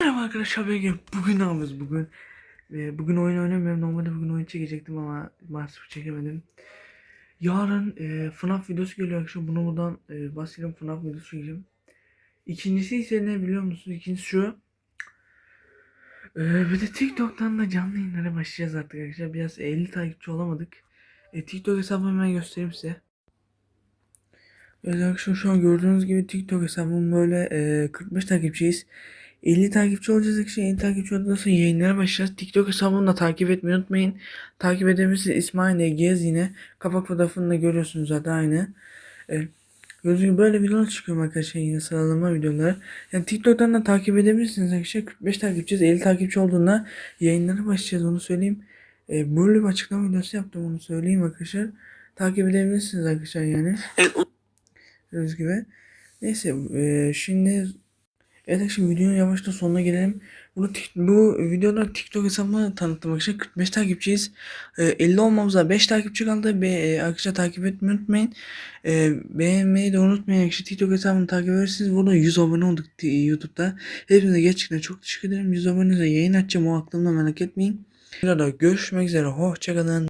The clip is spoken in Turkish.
Merhaba arkadaşlar ben bugün ne yapıyoruz bugün? Ee, bugün oyun oynamıyorum. Normalde bugün oyun çekecektim ama maalesef çekemedim. Yarın e, FNAF videosu geliyor arkadaşlar. Bunu buradan e, bahsedeyim FNAF videosu çekeceğim. İkincisi ise ne biliyor musunuz? İkincisi şu. Ee, bir de TikTok'tan da canlı yayınlara başlayacağız artık arkadaşlar. Biraz 50 takipçi olamadık. E, TikTok hesabımı hemen göstereyim size. Evet arkadaşlar şu an gördüğünüz gibi TikTok hesabım böyle e, 45 takipçiyiz. 50 takipçi olacağız arkadaşlar. 50 takipçi olduktan sonra yayınlara başlayacağız. TikTok hesabımı da takip etmeyi unutmayın. Takip edebilirsiniz. İsmail Egez yine. Kapak fotoğrafını da görüyorsunuz zaten aynı. E, gördüğünüz gibi böyle videolar çıkıyor arkadaşlar yine sıralama videoları. Yani TikTok'tan da takip edebilirsiniz arkadaşlar. 45 takipçiyiz. 50 takipçi olduğunda yayınlara başlayacağız onu söyleyeyim. E, böyle bir açıklama videosu yaptım onu söyleyeyim arkadaşlar. Takip edebilirsiniz arkadaşlar yani. Evet, Gördüğünüz gibi. Neyse eee, şimdi evet arkadaşlar videonun yavaştan sonuna gelelim. Bunu bu videoda TikTok hesabımı tanıttım arkadaşlar. 45 takipçiyiz. Eee, 50 olmamıza 5 takipçi kaldı. Be, eee, arkadaşlar takip etmeyi unutmayın. Eee, beğenmeyi de unutmayın arkadaşlar. TikTok hesabımı takip edersiniz. Burada 100 abone olduk t- YouTube'da. Hepinize gerçekten çok teşekkür ederim. 100 abonenize yayın açacağım o aklımda merak etmeyin. Videoda görüşmek üzere. Hoşçakalın.